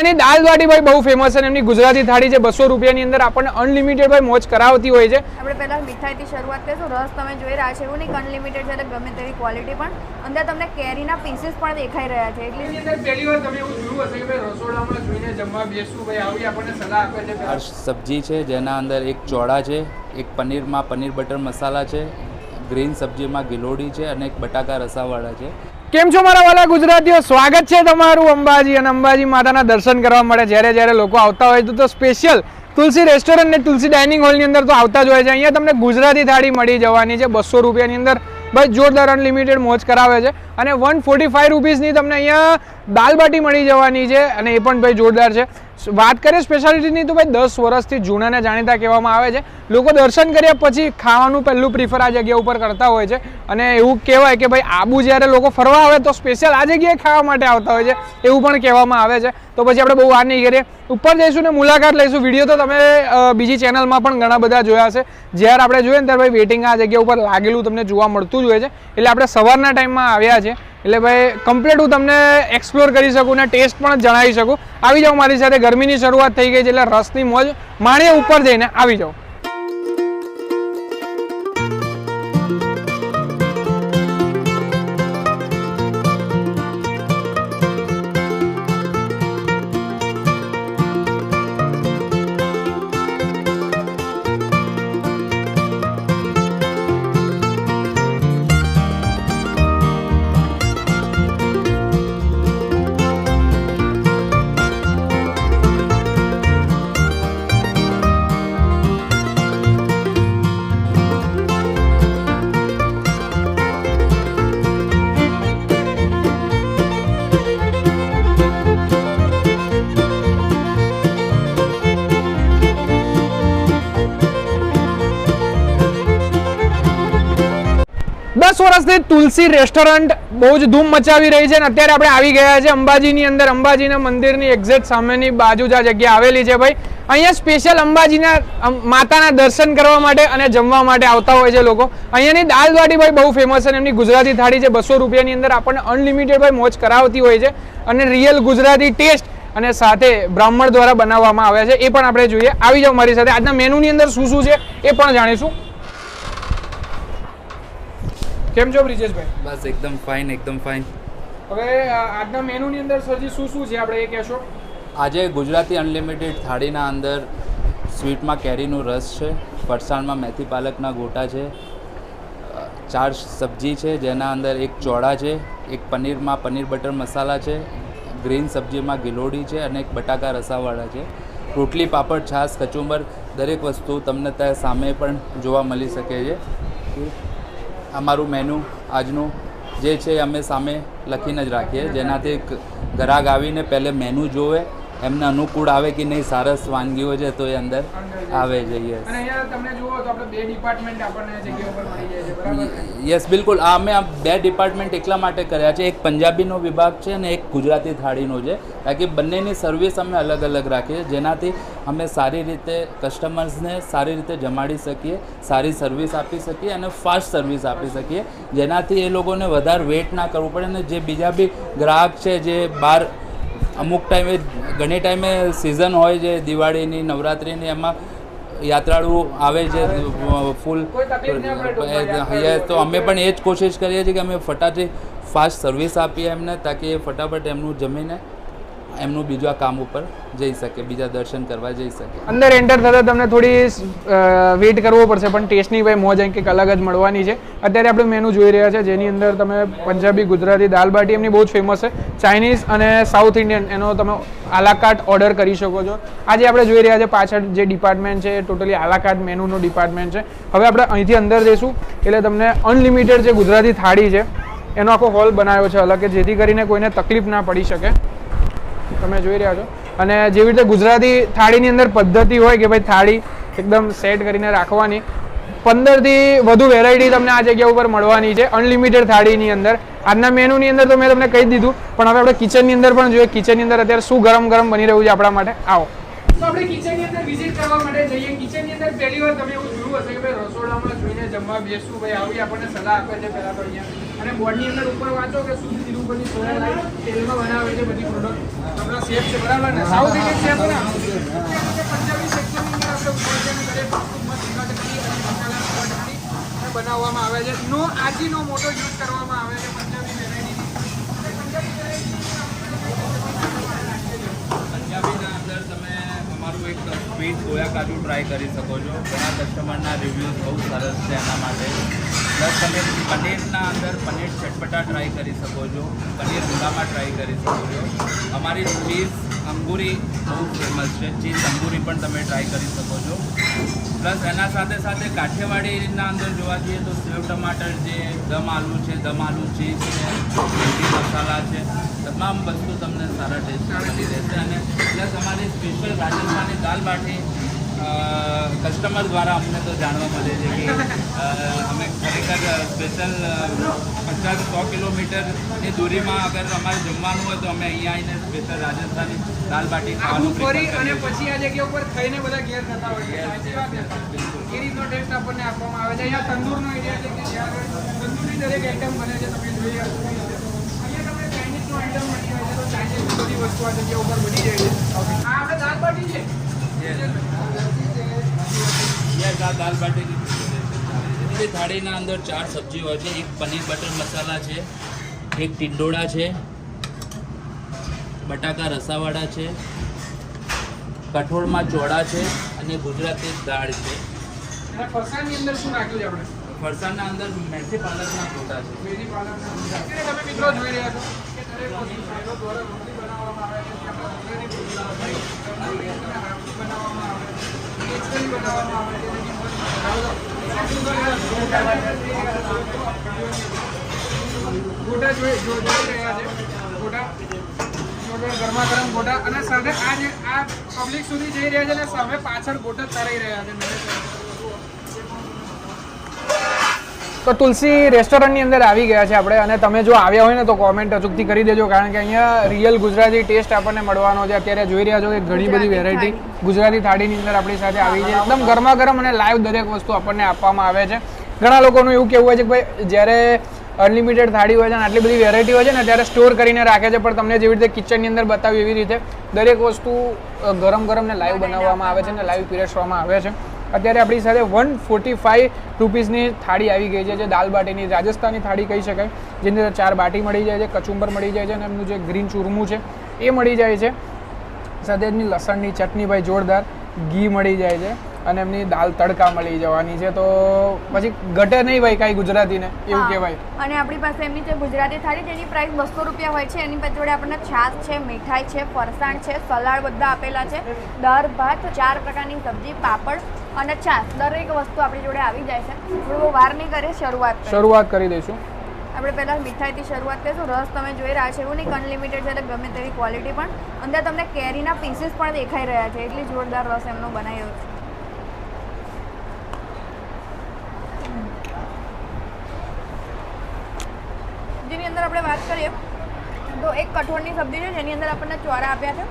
એની દાલ બાટી ભાઈ બહુ ફેમસ છે એમની ગુજરાતી થાળી છે બસો રૂપિયાની અંદર આપણને અનલિમિટેડ ભાઈ મોજ કરાવતી હોય છે. આપણે પહેલા મીઠાઈથી શરૂઆત કરીશું. રસ તમે જોઈ રહ્યા છો એવું નહીં અનલિમિટેડ છે એટલે ગમે તેવી ક્વોલિટી પણ. અંદર તમને કેરીના પીસીસ પણ દેખાઈ રહ્યા છે. એટલે પહેલી વાર તમે એવું જોયું હશે કે ભાઈ રસોડામાં જોઈને જમવા બેસવું ભાઈ આવી આપણને સલાહ આપે છે આ સબ્જી છે જેના અંદર એક ચોળા છે એક પનીરમાં પનીર બટર મસાલા છે ગ્રીન સબ્જીમાં ગિલોડી છે અને એક બટાકા રસાવાળા છે. કેમ છો મારા વાલા ગુજરાતીઓ? સ્વાગત છે તમારું અંબાજી અને અંબાજી માતાના દર્શન કરવા માટે. જ્યારે જ્યારે લોકો આવતા હોય તો સ્પેશિયલ તુલસી રેસ્ટોરન્ટ ને તુલસી ડાઇનિંગ હોલની અંદર તો આવતા જ હોય છે. અહીંયા તમને ગુજરાતી થાળી મળી જવાની છે. બસો રૂપિયાની અંદર. ભાઈ, જોરદાર અનલિમિટેડ મોજ કરાવે છે. અને વન ફોર્ટી ફાઈવ રૂપીસની તમને અહીંયા દાલ બાટી મળી જવાની છે અને એ પણ ભાઈ જોરદાર છે. વાત કરીએ સ્પેશિયાલિટીની તો ભાઈ દસ વર્ષથી જૂનાને જાણીતા કહેવામાં આવે છે. લોકો દર્શન કર્યા પછી ખાવાનું પહેલું પ્રિફર આ જગ્યા ઉપર કરતા હોય છે. અને એવું કહેવાય કે ભાઈ આબુ જ્યારે લોકો ફરવા આવે તો સ્પેશિયલ આ જગ્યાએ ખાવા માટે આવતા હોય છે. એવું પણ કહેવામાં આવે છે. તો પછી આપણે બહુ વાર નહીં કરીએ. ઉપર જઈશું ને મુલાકાત લઈશું. વીડિયો તો તમે બીજી ચેનલમાં પણ ઘણા બધા જોયા છે જ્યારે આપણે જોઈએ ને ત્યારે ભાઈ વેટિંગ આ જગ્યા ઉપર લાગેલું તમને જોવા મળતું જ હોય છે. એટલે આપણે સવારના ટાઈમમાં આવ્યા છે એટલે ભાઈ કમ્પ્લીટ હું તમને એક્સપ્લોર કરી શકું ને ટેસ્ટ પણ જણાવી શકું. આવી જાઓ મારી સાથે, ગરમીની શરૂઆત થઈ ગઈ છે એટલે રસની મોજ માણીએ ઉપર જઈને આવી જાઓ દસ વર્ષથી તુલસી રેસ્ટોરન્ટ બહુ જ ધૂમ મચાવી રહી છે અને અત્યારે આપણે આવી ગયા છે અંબાજીની અંદર. અંબાજીના મંદિરની એક્ઝેક્ટ સામેની બાજુ જ આ જગ્યા આવેલી છે ભાઈ. અહીંયા સ્પેશિયલ અંબાજીના માતાના દર્શન કરવા માટે અને જમવા માટે આવતા હોય છે લોકો. અહીંયાની દાલ બાટી ભાઈ બહુ ફેમસ છે એમની ગુજરાતી થાળી છે બસો રૂપિયાની અંદર આપણને અનલિમિટેડ ભાઈ મોજ કરાવતી હોય છે અને રિયલ ગુજરાતી ટેસ્ટ અને સાથે બ્રાહ્મણ દ્વારા બનાવવામાં આવે છે. એ પણ આપણે જોઈએ. આવી જાઓ મારી સાથે. આજના મેનુની અંદર શું શું છે એ પણ જાણીશું. કેમ છો બ્રિજેશભાઈ? બસ એકદમ ફાઇન એકદમ ફાઇન હવે આજના મેનુની અંદર સરજી શું શું છે આપણે એ કહેશો? આજે ગુજરાતી અનલિમિટેડ થાળીના અંદર સ્વીટમાં કેરીનો રસ છે ફરસાણમાં મેથી પાલકના ગોટા છે ચાર સબ્જી છે જેના અંદર એક ચોળા છે એક પનીરમાં પનીર બટર મસાલા છે ગ્રીન સબ્જીમાં ગિલોડી છે અને એક બટાકા રસાવાળા છે. રોટલી પાપડ છાશ કચુંબર દરેક વસ્તુ તમને ત્યાં સામે પણ જોવા મળી શકે છે. અમારું મેનુ આજનું જે છે અમે સામે લખીને જ રાખીએ. જેનાથી ગ્રાહક આવીને પહેલે મેનુ જોવે એમને અનુકૂળ આવે કે નહીં સરસ વાનગીઓ છે તો એ અંદર આવે છે યસ બિલકુલ. આ અમે આ બે ડિપાર્ટમેન્ટ એટલા માટે કર્યા છે. એક પંજાબીનો વિભાગ છે અને એક ગુજરાતી થાળીનો છે. કારણ કે બંનેની સર્વિસ અમે અલગ અલગ રાખીએ. જેનાથી અમે સારી રીતે કસ્ટમર્સને સારી રીતે જમાડી શકીએ સારી સર્વિસ આપી શકીએ અને ફાસ્ટ સર્વિસ આપી શકીએ. જેનાથી એ લોકોને વધારે વેઇટ ના કરવું પડે. અને જે બીજા બી ગ્રાહક છે જે બહાર અમુક ટાઈમે ઘણી ટાઈમે સિઝન હોય છે, દિવાળીની, નવરાત્રિની, એમાં યાત્રાળુ આવે છે, ફૂલ. તો અમે પણ એ જ કોશિશ કરીએ છીએ કે અમે ફટાથી ફાસ્ટ સર્વિસ આપીએ એમને, તાકી એ ફટાફટ એમનું જમીને એમનું બીજા કામ ઉપર જઈ શકે, બીજા દર્શન કરવા જઈ શકે. અંદર એન્ટર થતાં તમને થોડી વેઇટ કરવો પડશે, પણ ટેસ્ટની ભાઈ મોજ કંઈક અલગ જ મળવાની છે. અત્યારે આપણે મેનુ જોઈ રહ્યા છે, જેની અંદર તમે પંજાબી, ગુજરાતી, દાલ બાટી એમની બહુ જ ફેમસ છે. ચાઇનીઝ અને સાઉથ ઇન્ડિયન એનો તમે આલાકાટ ઓર્ડર કરી શકો છો. આજે આપણે જોઈ રહ્યા છે, પાછળ જે ડિપાર્ટમેન્ટ છે ટોટલી આલાકાટ મેનુનું ડિપાર્ટમેન્ટ છે. હવે આપણે અહીંથી અંદર જઈશું, એટલે તમને અનલિમિટેડ જે ગુજરાતી થાળી છે, એનો આખો હોલ બનાવ્યો છે અલગ, કે જેથી કરીને કોઈને તકલીફ ના પડી શકે. તમે જોઈ રહ્યા છો. અને જેવી રીતે ગુજરાતી થાળીની અંદર પદ્ધતિ હોય કે ભાઈ થાળી એકદમ સેટ કરીને રાખવાની પંદરથી વધુ વેરાયટી તમને આ જગ્યા ઉપર મળવાની છે અનલિમિટેડ થાળીની અંદર. આજના મેનુની અંદર તો મેં તમને કહી દીધું, પણ હવે આપણે કિચનની અંદર પણ જોઈએ. કિચનની અંદર અત્યારે શું ગરમ ગરમ બની રહ્યું છે આપણા માટે? આવો. તો આપણે કિચનની અંદર વિઝિટ કરવા માટે જઈએ. કિચનની અંદર પહેલી વાર તમે એવું જોયું હશે કે ભાઈ રસોડામાં જોઈને જમવા બેસવું, ભાઈ આવી આપણને સલાહ આપે છે પહેલાં તો અહીંયા. અને બોર્ડની અંદર ઉપર વાંચો કે શુદ્ધ તિરુપતિ સોયા તેલમાં બનાવે છે બધી પ્રોડક્ટ આપણા શેફ છે બરાબર ને? સાઉથ ઇન્ડિયન શેફ ને? પંજાબી સેક્શનની અંદર બનાવવામાં આવે છે. નો આજીનો મોટો યુઝ કરવામાં આવે છે અમારું એક સ્વીટ સોયા કાજુ ટ્રાય કરી શકો છો. ઘણા કસ્ટમરના રિવ્યૂઝ બહુ સરસ છે એના માટે. પ્લસ તમે પનીરના અંદર પનીર ચટપટા ટ્રાય કરી શકો છો. પનીર ગુલામાં ટ્રાય કરી શકો છો. અમારી ચીઝ અંગુરી બહુ ફેમસ છે. ચીઝ અંગુરી પણ તમે ટ્રાય કરી શકો છો. પ્લસ એના સાથે સાથે કાઠિયાવાડીના અંદર જોવા જઈએ તો સેવ ટમાટર છે, દમ આલુ છે, દમ આલુ ચીઝ છે મસાલા છે. તમામ વસ્તુ તમને સારા ટેસ્ટ મળી રહેશે અને પ્લસ અમારી સ્પેશિયલ રાજસ્થાની દાલ બાટી કસ્ટમર દ્વારા અમને તો જાણવા મળે છે કે અમે ખરેખર સ્પેશિયલ પચાસ સો કિલોમીટરની દૂરીમાં અગર અમારે જમવાનું હોય તો અમે અહીંયા આવીને સ્પેશિયલ રાજસ્થાની દાલ બાટી ખાવાનું કરી અને પછી આ જગ્યા ઉપર થઈને બધા ઘેર થતા હોય છે. સાચી વાત એ રીતનો ટેસ્ટ આપણને આપવામાં આવે છે. અહીંયા તંદૂરનો એરિયા છે કે જ્યાં તંદૂરની દરેક આઈટમ બને છે તમે જોઈ શકો છો. અહીંયા તમને ચાઇનીઝનો આઈટમ મળી જાય છે તો ચાઇનીઝની બધી વસ્તુ આ જગ્યા ઉપર બની જાય છે આ આપણે દાલ બાટી છે યસ આ દાલ બાટીની થાળીના અંદર ચાર સબ્જી હોય છે. એક પનીર બટર મસાલા છે એક ટિંડોળા છે બટાકા રસાવાળા છે કઠોળમાં ચોળા છે અને ગુજરાતી દાળ છે. ફરસાણની અંદર શું નાખ્યું છે આપણે? ફરસાણના અંદર મેથી પાલકના ગોટા છે. મેથી પાલકના. તમે મિત્રો જોઈ રહ્યા છો? ગોટા જોઈ રહ્યા છે. ગરમા ગરમ ગોટા અને સાથે આ જે આ પબ્લિક સુધી જઈ રહ્યા છે અને સામે પાછળ ગોટા તરાઈ રહ્યા છે. તો તુલસી રેસ્ટોરન્ટની અંદર આવી ગયા છે આપણે. અને તમે જો આવ્યા હોય ને તો કોમેન્ટ અચૂકથી કરી દેજો કારણ કે અહીંયા રિયલ ગુજરાતી ટેસ્ટ આપણને મળવાનો છે. અત્યારે જોઈ રહ્યા છો કે ઘણી બધી વેરાયટી ગુજરાતી થાળીની અંદર આપણી સાથે આવી છે. એકદમ ગરમા ગરમ અને લાઈવ દરેક વસ્તુ આપણને આપવામાં આવે છે. ઘણા લોકોનું એવું કેવું હોય છે કે ભાઈ જ્યારે અનલિમિટેડ થાળી હોય છે અને આટલી બધી વેરાયટી હોય છે ને ત્યારે સ્ટોર કરીને રાખે છે. પણ તમને જેવી રીતે કિચનની અંદર બતાવી એવી રીતે દરેક વસ્તુ ગરમ ગરમ ને લાઈવ બનાવવામાં આવે છે ને લાઈવ પીરસવામાં આવે છે. અત્યારે આપણી સાથે વન ફોર્ટી ફાઈવ રૂપીસની થાળી આવી ગઈ છે જે દાલ બાટીની રાજસ્થાની થાળી કહી શકાય જેની અંદર ચાર બાટી મળી જાય છે કચુંબર મળી જાય છે અને એમનું જે ગ્રીન ચૂરમું છે એ મળી જાય છે. સાથે એમની લસણની ચટણી ભાઈ જોરદાર ઘી મળી જાય છે અને એમની દાલ તડકા મળી જવાની છે. તો પછી ઘટે નહીં ભાઈ કાંઈ ગુજરાતીને એવું કહેવાય. અને આપણી પાસે એમની જે ગુજરાતી થાળી તેની પ્રાઇસ બસો રૂપિયા હોય છે એની જોડે આપણને છાશ છે મીઠાઈ છે ફરસાણ છે સલાડ બધા આપેલા છે. દાળ ભાત ચાર પ્રકારની સબ્જી પાપડ અને છાશ દરેક વસ્તુ આપણી જોડે આવી જાય છે. થોડું વાર નહીં કરીએ શરૂઆત શરૂઆત કરી દઈશું. આપણે પહેલાં મીઠાઈથી શરૂઆત કરીશું. રસ તમે જોઈ રહ્યા છો એવું નહીં અનલિમિટેડ છે એટલે ગમે તેવી ક્વોલિટી પણ. અંદર તમને કેરીના પીસીસ પણ દેખાઈ રહ્યા છે. એટલી જોરદાર રસ એમનો બનાવ્યો છે. જેની અંદર આપણે વાત કરીએ તો એક કઠોળની સબ્જી છે જેની અંદર આપણને ચોરા આપ્યા છે.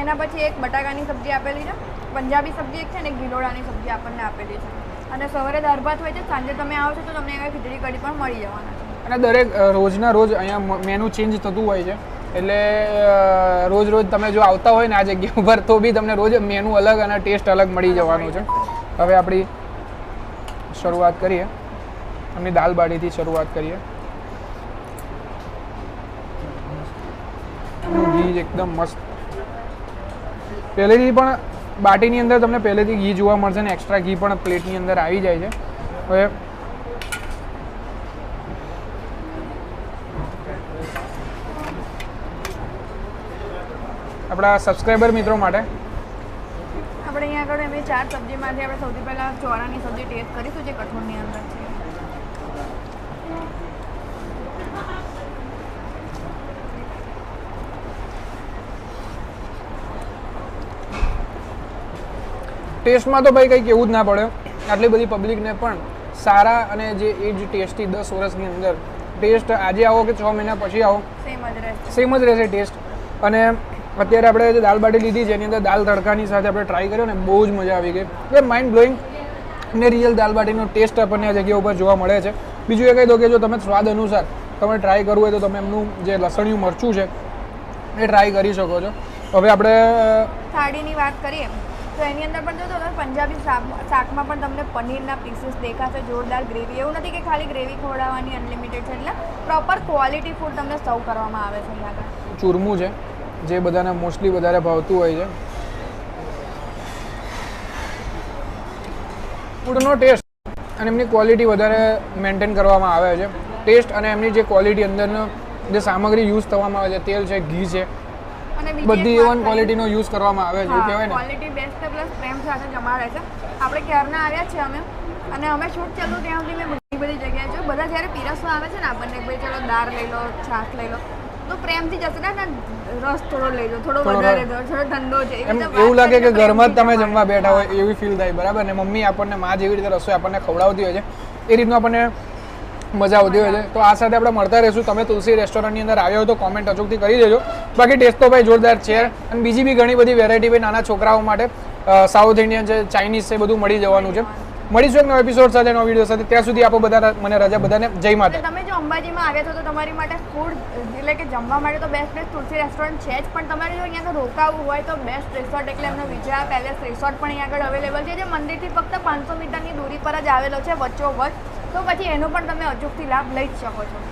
એના પછી એક બટાકાની સબ્જી આપેલી છે. પંજાબી સબ્જી એક છે ને ગિલોડાની સબ્જી આપણને આપેલી છે. અને સવારે દાળ ભાત હોય છે સાંજે તમે આવો છો તો તમને એવા ખીચડી કઢી પણ મળી જવાના છે. અને દરેક રોજના રોજ અહીંયા મેનુ ચેન્જ થતું હોય છે. એટલે રોજ રોજ તમે જો આવતા હોય ને આ જગ્યા ઉપર તો બી તમને રોજ મેનુ અલગ અને ટેસ્ટ અલગ મળી જવાનું છે. હવે આપણી શરૂઆત કરીએ. અમે દાલ બાટીથી શરૂઆત કરીએ. ઘી એકદમ મસ્ત. પહેલેથી પણ બાટીની અંદર તમને પહેલેથી ઘી જોવા મળશે ને એક્સ્ટ્રા ઘી પણ પ્લેટની અંદર આવી જાય છે. હવે આપણા સબસ્ક્રાઈબર મિત્રો માટે આપણે અહીંયા આગળ એમની ચાર સબ્જીમાંથી આપણે સૌથી પહેલાં ચોરાની સબ્જી ટેસ્ટ કરીશું જે કઠોળની અંદર છે. ટેસ્ટમાં તો ભાઈ કંઈ કેવું જ ના પડે. આટલી બધી પબ્લિકને પણ સારા અને જે એ જ ટેસ્ટથી દસ વર્ષની અંદર ટેસ્ટ આજે આવો કે છ મહિના પછી આવો સેમ જ રહેશે સેમ જ રહેશે ટેસ્ટ. અને અત્યારે આપણે જે દાલ બાટી લીધી જેની અંદર દાલ તડકાની સાથે આપણે ટ્રાય કર્યો ને બહુ જ મજા આવી ગઈ. એટલે માઇન્ડ બ્લોઈંગ ને રિયલ દાલ બાટીનો ટેસ્ટ આપણને આ જગ્યા ઉપર જોવા મળે છે. બીજું એ કહી દો કે જો તમે સ્વાદ અનુસાર તમે ટ્રાય કરવું હોય તો તમે એમનું જે લસણિયું મરચું છે એ ટ્રાય કરી શકો છો. હવે આપણે થાળીની વાત કરીએ. તો એની અંદર પણ જો તમે પંજાબી શાક- શાકમાં પણ તમને પનીરના પીસીસ દેખાશે, જોરદાર ગ્રેવી એવું નથી કે ખાલી ગ્રેવી ખવડાવવાની અનલિમિટેડ છે. એટલે પ્રોપર ક્વોલિટી ફૂડ તમને સર્વ કરવામાં આવે છે અહીંયા આગળ. ચૂરમું છે, જે બધાને મોસ્ટલી વધારે ભાવતું હોય છે. ફૂડનો ટેસ્ટ અને એમની ક્વોલિટી વધારે મેન્ટેન કરવામાં આવે છે. ટેસ્ટ અને એમની જે ક્વોલિટી અંદરનો જે સામગ્રી યુઝ થવામાં આવે છે, તેલ છે, ઘી છે બધી એવન ક્વોલિટીનો યુઝ કરવામાં આવે છે કહેવાય ને? ક્વોલિટી બેસ્ટ પ્લસ પ્રેમ સાથે જમાડે છે. આપણે ક્યારના આવ્યા છે અમે? અને અમે શૂટ ચાલુ ત્યાં સુધી મેં બધી બધી જગ્યાએ જો બધા જ્યારે પીરસવા આવે છે ને આપણને ભાઈ ચલો દાળ લઈ લો છાશ લઈ લો તો પ્રેમથી જશે ને રસ થોડો લઈ લો થોડો વધારે દો થોડો ઠંડો છે એવું લાગે કે ઘરમાં જ તમે જમવા બેઠા હોય એવી ફીલ થાય બરાબર ને? મમ્મી આપણને માં જેવી રીતે રસોઈ આપણને ખવડાવતી હોય છે એ રીતનું આપણને મજા આવતી હોય છે. તો આ સાથે આપણે મળતા રહીશું. તમે તુલસી રેસ્ટોરન્ટની અંદર આવ્યા હોય તો કોમેન્ટ અચૂકથી કરી દેજો. બાકી ટેસ્ટ તો ભાઈ જોરદાર છે. અને બીજી બી ઘણી બધી વેરાયટી ભાઈ નાના છોકરાઓ માટે સાઉથ ઇન્ડિયન છે ચાઇનીઝ છે બધું મળી જવાનું છે. મળીશું એક નવો એપિસોડ સાથે નવો વીડિયો સાથે. ત્યાં સુધી આપો બધા મને રજા બધાને. જય માતા તમે જો અંબાજીમાં આવ્યા છો તો તમારી માટે ફૂડ એટલે કે જમવા માટે તો બેસ્ટ પ્લેસ તુલસી રેસ્ટોરન્ટ છે જ. પણ તમારે જો અહીંયા રોકાવું હોય તો બેસ્ટ રિસોર્ટ એટલે એમને વિજયા પેલેસ રિસોર્ટ પણ અહીંયા આગળ અવેલેબલ છે જે મંદિરથી ફક્ત પાંચસો મીટરની દૂરી પર જ આવેલો છે વચ્ચોવચ. તો પછી એનો પણ તમે અચૂકથી લાભ લઈ જ શકો છો.